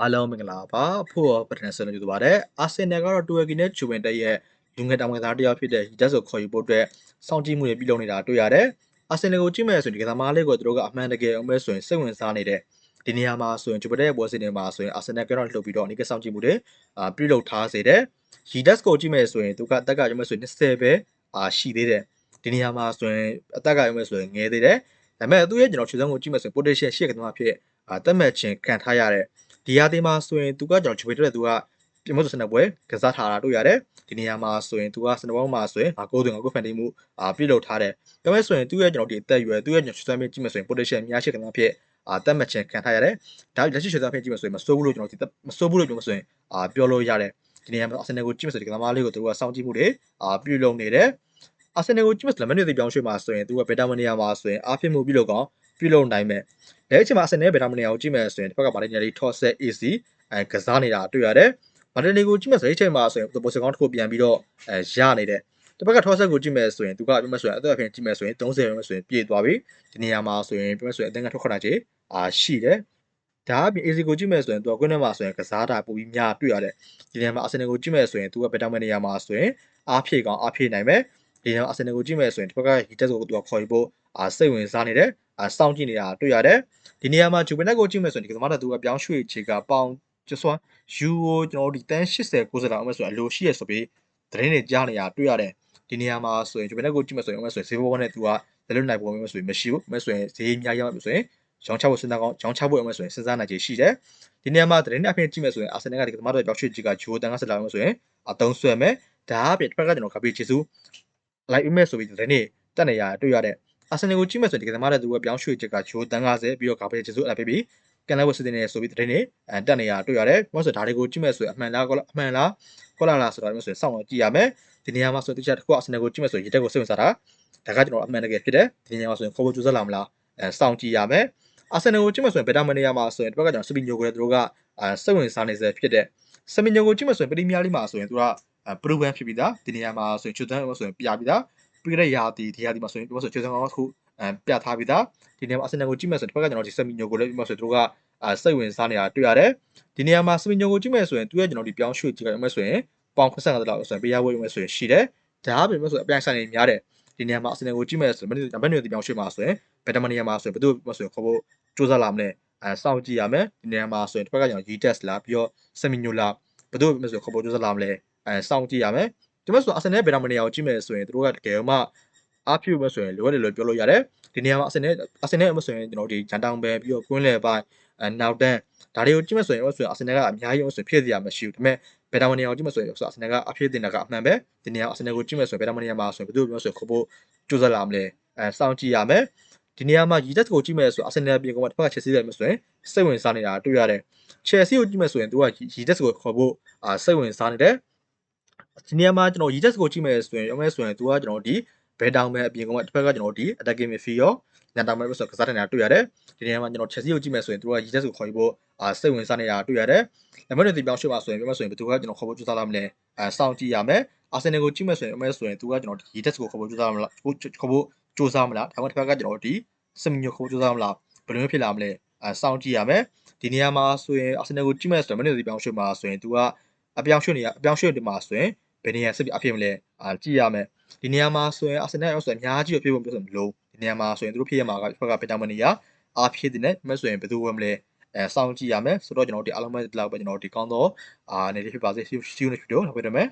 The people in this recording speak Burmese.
အားလုံးမင်္ဂလာပါဖို့ရောပထမဆုံးလို့ပြောပါတယ်အာဆင်နယ်ကတော့တူဝယ်ကီနဲ့ဂျူဝင်တက်ရဲ့လူငယ်တောင်ငယ်သားတစ်ယောက်ဖြစ်တဲ့ရီဒတ်ဆိုခေါ်ယူဖို့အတွက်စောင့်ကြည့်မှုတွေပြုလုပ်နေတာတွေ့ရတယ်အာဆင်နယ်ကိုကြည့်မယ်ဆိုရင်ဒီကစားသမားလေးကိုသူတို့ကအမှန်တကယ်အောင်မဲဆိုရင်စိတ်ဝင်စားနေတဲ့ဒီနေရာမှာဆိုရင်ဂျူပတက်ရဲ့ပွဲစဉ်တွေမှာဆိုရင်အာဆင်နယ်ကတော့လှုပ်ပြီးတော့အနိကစောင့်ကြည့်မှုတွေအာပြုလုပ်ထားစေတယ်ရီဒတ်ကိုကြည့်မယ်ဆိုရင်သူကအသက်ကရုံးမဲဆိုရင်20ပဲအာရှိသေးတယ်ဒီနေရာမှာဆိုရင်အသက်ကရုံးမဲဆိုရင်ငယ်သေးတယ်ဒါပေမဲ့သူ့ရဲ့ကျွန်တော်ခြေစုံကိုကြည့်မယ်ဆိုရင် potential ရှေ့ကတည်းကဖြစ်အာတက်မှတ်ခြင်းခံထားရတဲ့ ဒီရာသီမှာဆိုရင်သူကကျွန်တော်ဂျူပတက်သူကပြင်မဆိုစနပွဲကစားထားတာတွေ့ရတယ်ဒီနေရာမှာဆိုရင်သူကစနပွဲမှာဆိုရင်ငါကိုးသွင်းငါကိုးဖန်တီးမှုအာပြုလုပ်ထားတယ်ဒါပေမဲ့ဆိုရင်သူ့ရဲ့ကျွန်တော်ဒီအသက်အရွယ်သူ့ရဲ့ကျွန်တော်ခြေစုံကြည့်မယ်ဆိုရင် potential များရှိကတည်းကဖြစ်အာတက်မှတ်ခြင်းခံထားရတယ်ဒါလက်ရှိခြေစုံဖြစ်ကြည့်မယ်ဆိုရင်မစိုးဘူးလို့ကျွန်တော်ဒီမစိုးဘူးလို့ပြောမှဆိုရင်အာပြောလို့ရတယ်ဒီနေရာမှာအာဆင်နယ်ကိုကြည့်မယ်ဆိုဒီကစားသမားလေးကိုသူကစောင့်ကြည့်မှုတွေအာပြုလုပ်နေတယ် အာဆင်နယ်ကိုကြည့်မယ်ဆိုလက်မနစ်တွေပြောင်းရွှေ့မှာဆိုရင်သူကဘယ်တာမနီယာမှာဆိုရင်အားဖြစ်မှုပြုလုပ်ကောင်ပြုလုပ်နိုင်မယ်။ဒါအချိန်မှာအာဆင်နယ်ဘယ်တာမနီယာကိုကြည့်မယ်ဆိုရင်တစ်ဖက်ကမာတင်နယ်လီထော့ဆက် AC အဲကစားနေတာတွေ့ရတယ်။မာတင်နယ်ကိုကြည့်မယ်ဆိုရင်အချိန်မှာဆိုရင်ပိုစကောင်းတစ်ခုပြန်ပြီးတော့အဲရနေတယ်။တစ်ဖက်ကထော့ဆက်ကိုကြည့်မယ်ဆိုရင်သူကပြောမယ်ဆိုရင်အသက်အပြင်ကြည့်မယ်ဆိုရင်30ပဲဆိုရင်ပြည့်သွားပြီ။ဒီနေရာမှာဆိုရင်ပြောမယ်ဆိုရင်အသင်းကထွက်ခွက်တာကြီးအာရှိတယ်။ဒါအပြင် AC ကိုကြည့်မယ်ဆိုရင်သူကကွင်းထဲမှာဆိုရင်ကစားတာပိုပြီးများတွေ့ရတယ်။ဒီနေရာမှာအာဆင်နယ်ကိုကြည့်မယ်ဆိုရင်သူကဘယ်တာမနီယာမှာဆိုရင်အားဖြည့်ကောင်အားဖြည့်နိုင်မယ်။ ဒီနေရာအာဆင်နယ်ကိုကြည့်မယ်ဆိုရင်တစ်ဖက်ကဟီတက်ကိုသူကခေါ်ယူဖို့အာစိတ်ဝင်စားနေတယ်အာစောင့်ကြည့်နေတာတွေ့ရတယ်ဒီနေရာမှာဂျူပင်နက်ကိုကြည့်မယ်ဆိုရင်ဒီကသမားတို့ကပြောင်းရွှေ့ခြေကပေါင်ကျစွမ်းယူကိုကျွန်တော်တို့ဒီတန်း80 90လောက်အမှဆိုရင်အလိုရှိရဆိုပြီးသတင်းတွေကြားနေတာတွေ့ရတယ်ဒီနေရာမှာဆိုရင်ဂျူပင်နက်ကိုကြည့်မယ်ဆိုရင်အမှဆိုရင်ဈေးဘောနဲ့သူကလည်းလွတ်နိုင်ပုံမျိုးဆိုရင်မရှိဘူးအမှဆိုရင်ဈေးများရမှာဆိုရင်ရောင်းချဖို့စဉ်းစားကောင်းရောင်းချဖို့အမှဆိုရင်စဉ်းစားနိုင်ခြေရှိတယ်ဒီနေရာမှာသတင်းတွေအဖြစ်ကြည့်မယ်ဆိုရင်အာဆင်နယ်ကဒီကသမားတို့ပြောင်းရွှေ့ခြေကဂျိုတန်ကဆက်လာအောင်ဆိုရင်အတုံးဆွဲမယ်ဒါအပြင်တစ်ဖက်ကကျွန်တော်ကပီချီစု လိုက်ဦးမယ်ဆိုပြီးသတင်းတွေတက်နေရတွေ့ရတဲ့အာဆင်နယ်ကိုကြည့်မယ်ဆိုရင်ဒီကစားမတဲ့သူကပြောင်းရွှေ့ချက်ကဂျိုတန်90ပြီးတော့ဂါဘရီဂျေဆုအပ်ပြီးပြီးကန်လက်ဝတ်စစ်တင်နေဆိုပြီးတဲ့နေအဲတက်နေရတွေ့ရတယ်။ဘာလို့ဆိုဒါတွေကိုကြည့်မယ်ဆိုရင်အမှန်လားအမှန်လားကောလာလားဆိုတာမျိုးဆိုရင်စောင့်တော့ကြည့်ရမယ်။ဒီနေရာမှာဆိုတခြားတစ်ခုအာဆင်နယ်ကိုကြည့်မယ်ဆိုရင်ရေတက်ကိုစိတ်ဝင်စားတာဒါကကျွန်တော်အမှန်တကယ်ဖြစ်တယ်။ဒီနေရာမှာဆိုရင်ခေါ်ဖို့ကြိုးစားလာမလားအဲစောင့်ကြည့်ရမယ်။အာဆင်နယ်ကိုကြည့်မယ်ဆိုရင်ဘယ်တာမနေရာမှာဆိုရင်ဒီဘက်ကကျွန်တော်စပီညိုကိုလည်းသူတို့ကအဲစိတ်ဝင်စားနေစေဖြစ်တဲ့စပီညိုကိုကြည့်မယ်ဆိုရင်ပရီးမီးယားလိမှာဆိုရင်သူက ပရူဗန်ဖြစ်ပြီးသားဒီနေရာမှာဆိုရင်ချူတန်းဆိုရင်ပြပြီးသားပြီးတဲ့ရာတီဒီရာတီမှာဆိုရင်ပြောဆိုချေစံကောင်တစ်ခုအဲပြထားပြီးသားဒီနေရာမှာအာဆင်နယ်ကိုကြည့်မယ်ဆိုတစ်ဖက်ကကျွန်တော်ဒီစမီညိုကိုလည်းပြောဆိုသူတို့ကအာစိတ်ဝင်စားနေတာတွေ့ရတယ်ဒီနေရာမှာစမီညိုကိုကြည့်မယ်ဆိုရင်သူရဲ့ကျွန်တော်ဒီပြောင်းရွှေ့ကြည့်ကြမယ်ဆိုရင်ပေါင်95လောက်ဆိုရင်ပေးရဝဲမယ်ဆိုရင်ရှိတယ်ဒါအပြင်မဲ့ဆိုအပြိုင်ဆိုင်နေများတယ်ဒီနေရာမှာအာဆင်နယ်ကိုကြည့်မယ်ဆိုရင်ဘယ်ဘယ်နေရာဒီပြောင်းရွှေ့မှာဆိုရင်ဘယ်တမနေရာမှာဆိုရင်ဘယ်သူ့ဆိုရင်ခေါ်ဖို့စူးစမ်းလာမလဲအဲစောင့်ကြည့်ရမယ်ဒီနေရာမှာဆိုရင်တစ်ဖက်ကကျွန်တော် G-test လာပြီးတော့စမီညိုလာဘယ်သူ့ဆိုခေါ်ဖို့စူးစမ်းလာမလဲ အဲစောင့်ကြည့်ရမယ်ဒီမဲ့ဆိုအာဆင်နယ်ဘယ်တမနေရာကိုကြည့်မယ်ဆိုရင်တို့ကတကယ်မှအားဖြူမဲ့ဆိုရင်လိုရတယ်လို့ပြောလို့ရတယ်ဒီနေရာမှာအစင်နဲ့အစင်နဲ့မဆိုရင်ကျွန်တော်ဒီဂျန်တောင်ပဲပြီးတော့ကွင်းလေပိုင်းအဲနောက်တန်းဒါတွေကိုကြည့်မဆိုရင်ဆိုရင်အစင်နဲ့ကအများကြီးဆိုဖြစ်စရာမရှိဘူးဒါပေမဲ့ဘယ်တောင်နေရာကိုကြည့်မဆိုရင်ဆိုအစင်နဲ့ကအဖြစ်တင်တာကအမှန်ပဲဒီနေရာအစင်နဲ့ကိုကြည့်မဆိုရင်ဘယ်တောင်နေရာမှာဆိုရင်ဘယ်သူပြောဆိုရင်ခဖို့ကြိုးစားလာမလဲအဲစောင့်ကြည့်ရမယ်ဒီနေရာမှာရီတက်ကိုကြည့်မယ်ဆိုအစင်နယ်ပြင်ကောင်တစ်ဖက်ကချက်စီးတယ်မဆိုရင်စိတ်ဝင်စားနေတာတွေ့ရတယ်ချယ်ဆီကိုကြည့်မယ်ဆိုရင်သူကရီတက်ကိုခေါ်ဖို့အာစိတ်ဝင်စားနေတယ် ဒီနေရာမှာကျွန်တော်ရီတက်ကိုကြည့်မယ်ဆိုရင်ရောမဲဆိုရင်သူကကျွန်တော်ဒီဘယ်တောင်ပဲအပြင်ကောင်တစ်ဖက်ကကျွန်တော်ဒီ attacking midfield ရောညတောင်ပဲဆိုကစားတင်နေတာတွေ့ရတယ်ဒီနေရာမှာကျွန်တော် Chelsea ကိုကြည့်မယ်ဆိုရင်သူကရီတက်ကိုခေါ်ပြီးဖို့အာစိတ်ဝင်စားနေတာတွေ့ရတယ်လက်မတွေဒီပြောင်းရွှေ့မှာဆိုရင်ပြောမယ်ဆိုရင်ဘယ်သူကကျွန်တော်ခေါ်ဖို့ကြိုးစားလာမလဲအဲစောင့်ကြည့်ရမယ်အာဆင်နယ်ကိုကြည့်မယ်ဆိုရင်အမဲဆိုရင်သူကကျွန်တော်ရီတက်ကိုခေါ်ဖို့ကြိုးစားမလားခေါ်ဖို့ကြိုးစားမလားဒါမှမဟုတ်တစ်ဖက်ကကျွန်တော်ဒီစမီညိုခေါ်ဖို့ကြိုးစားမလားဘယ်လိုဖြစ်လာမလဲအဲစောင့်ကြည့်ရမယ်ဒီနေရာမှာဆိုရင်အာဆင်နယ်ကိုကြည့်မယ်ဆိုရင်မနေ့ဒီပြောင်းရွှေ့မှာဆိုရင်သူကအပြောင်းရွှေ့နေရအပြောင်းရွှေ့ဒီမှာဆိုရင် ဘယ်နေရာဆက်ပြီးအဖြစ်မလဲအာကြည့်ရမယ်ဒီနေရာမှာဆိုရင်အာဆင်နယ်ရောဆိုရင်အများကြီးဖြစ်ဖို့ပြောဆိုမလို့ဒီနေရာမှာဆိုရင်သူတို့ဖြစ်ရမှာကဘက်ကပီတာမနီယာအားဖြစ်တဲ့နဲ့မဲ့ဆိုရင်ဘယ်သူဝင်မလဲအဲစောင့်ကြည့်ရမယ်ဆိုတော့ကျွန်တော်ဒီအားလုံးပဲဒီလောက်ပဲကျွန်တော်ဒီကောင်းတော့အာနေဖြစ်ပါစေ see you next video နောက်ပြန်မယ်